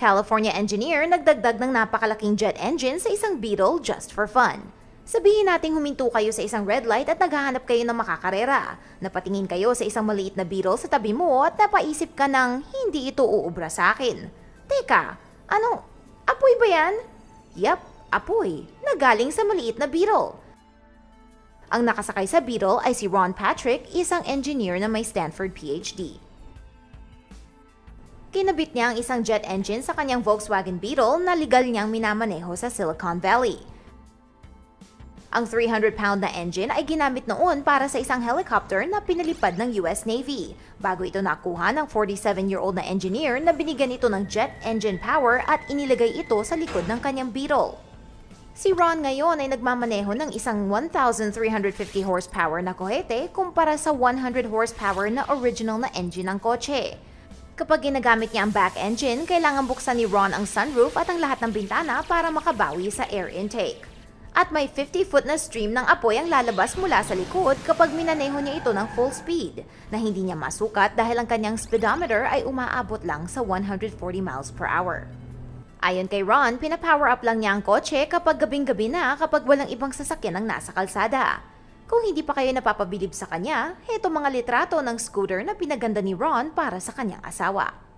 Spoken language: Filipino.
California engineer nagdagdag ng napakalaking jet engine sa isang Beetle just for fun. Sabihin nating huminto kayo sa isang red light at naghahanap kayo ng makakarera. Napatingin kayo sa isang maliit na Beetle sa tabi mo at napaisip ka ng hindi ito uubra sa akin. Teka, ano? Apoy ba yan? Yep, apoy. Nagaling sa maliit na Beetle. Ang nakasakay sa Beetle ay si Ron Patrick, isang engineer na may Stanford PhD. Kinabit niya ang isang jet engine sa kanyang Volkswagen Beetle na legal niyang minamaneho sa Silicon Valley. Ang 300-pound na engine ay ginamit noon para sa isang helicopter na pinalipad ng US Navy, bago ito nakuha ng 47-year-old na engineer na binigyan ito ng jet engine power at inilagay ito sa likod ng kanyang Beetle. Si Ron ngayon ay nagmamaneho ng isang 1,350 horsepower na kohete kumpara sa 100 horsepower na original na engine ng kotse. Kapag ginagamit niya ang back engine, kailangan buksan ni Ron ang sunroof at ang lahat ng bintana para makabawi sa air intake. At may 50-foot na stream ng apoy ang lalabas mula sa likod kapag minaneho niya ito ng full speed, na hindi niya masukat dahil ang kanyang speedometer ay umaabot lang sa 140 miles per hour. Ayon kay Ron, pinapower up lang niya ang kotse kapag gabing-gabi na kapag walang ibang sasakyan ang nasa kalsada. Kung hindi pa kayo napapabilib sa kanya, heto mga litrato ng scooter na pinaganda ni Ron para sa kanyang asawa.